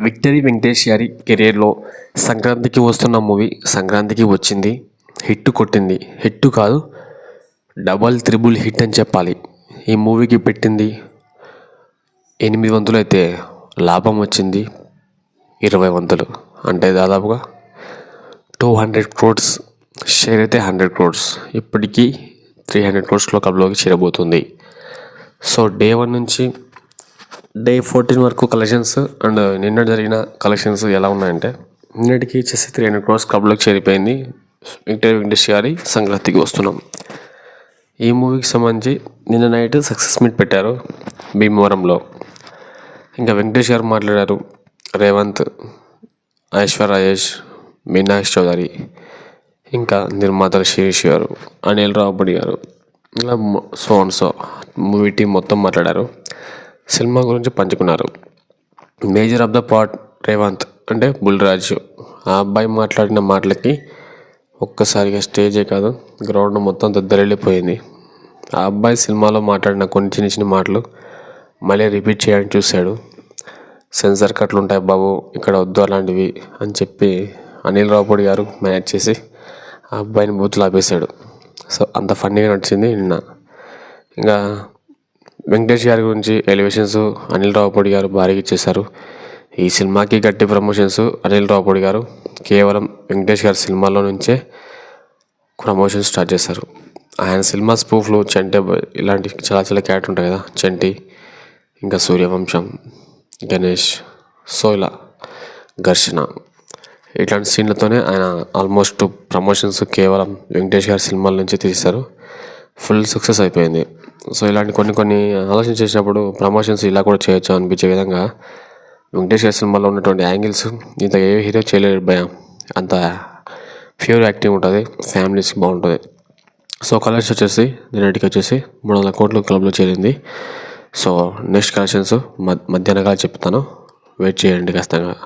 Victory Venkatesh గారి కెరీర్లో సంక్రాంతికి వస్తున్న మూవీ సంక్రాంతికి వచ్చింది. హిట్ కొట్టింది. హిట్ కాదు డబల్ త్రిబుల్ హిట్ అని చెప్పాలి. ఈ మూవీకి పెట్టింది ఎనిమిది వందలు అయితే లాభం వచ్చింది. ఇరవై వందలు. అంటే దాదాపుగా టూ హండ్రెడ్ క్రోడ్స్. షేర్ అయితే హండ్రెడ్ క్రోడ్స్. ఇప్పటికీ త్రీ హండ్రెడ్ క్రోడ్స్లో కబ్లోకి చేరబోతుంది. సో డే వన్ నుంచి డే ఫోర్టీన్ వరకు కలెక్షన్స్ అండ్ నిన్న జరిగిన కలెక్షన్స్ ఎలా ఉన్నాయంటే నిన్నటికి వచ్చేసి త్రీ హండ్రెడ్ క్రోర్స్ క్లబ్లోకి చేరిపోయింది. వెంకటేశ్వర వెంకటేష్ గారి సంక్రాంతికి వస్తున్నాం. ఈ మూవీకి సంబంధించి నిన్న నైట్ సక్సెస్ మీట్ పెట్టారు భీమవరంలో. ఇంకా వెంకటేష్ గారు మాట్లాడారు రేవంత్ ఐశ్వర్ రాజేష్ మీనాక్షి చౌదరి ఇంకా నిర్మాతలు శిరీష్ గారు అనిల్ రావుపడి గారు ఇలా so and so movie team మొత్తం మాట్లాడారు. సినిమా గురించి పంచుకున్నారు. Major of the part Revanth అంటే బుల్రాజు. ఆ అబ్బాయి మాట్లాడిన మాటలకి ఒక్కసారిగా స్టేజే కాదు గ్రౌండ్ మొత్తం దద్దరెళ్ళిపోయింది ఆ అబ్బాయి సినిమాలో మాట్లాడిన కొన్ని చిన్న చిన్న మాటలు మళ్ళీ రిపీట్ చేయడానికి చూశాడు. సెన్సార్ కట్లు ఉంటాయి బాబు ఇక్కడ వద్దు అలాంటివి అని చెప్పి అనిల్ రావుపూడి గారు మేనేజ్ చేసి ఆ అబ్బాయిని బూతులు ఆపేశాడు. సో అంత ఫన్నీగా నడిచింది నిన్న. ఇంకా వెంకటేష్ గారి గురించి ఎలివేషన్స్ అనిల్ రావుపూడి గారు భారీగా ఇచ్చేశారు. ఈ సినిమాకి గట్టి ప్రమోషన్స్ అనిల్ రావుపూడి గారు కేవలం వెంకటేష్ గారి సినిమాలో నుంచే ప్రమోషన్ స్టార్ట్ చేశారు. ఆయన సినిమా స్పూఫ్లు చంటే ఇలాంటి చాలా చాలా క్యారెక్టర్ ఉంటాయి కదా చంటి ఇంకా సూర్యవంశం గణేష్ సోయిల ఘర్షణ. ఇట్లాంటి సీన్లతోనే ఆయన ఆల్మోస్ట్ ప్రమోషన్స్ కేవలం వెంకటేష్ గారి సినిమాల నుంచి తీశారు ఫుల్ సక్సెస్ అయిపోయింది. సో ఇలాంటి కొన్ని కొన్ని ఆలోచన చేసినప్పుడు ప్రమోషన్స్ ఇలా కూడా చేయొచ్చు అనిపించే విధంగా వెంకటేష్ సినిమాలో ఉన్నటువంటి యాంగిల్స్ ఇంత ఏ హీరో చేయలేడు భయ అంత ప్యూర్ యాక్టివ్ ఉంటుంది ఫ్యామిలీస్కి బాగుంటుంది. సో కలర్స్ వచ్చేసి నిన్నటికి వచ్చేసి మూడు వందల కోట్లు క్లబ్లో చేరింది. సో నెక్స్ట్ కలెక్షన్స్ మధ్యాహ్నగా చెప్తాను. వెయిట్ చేయండి ఖచ్చితంగా.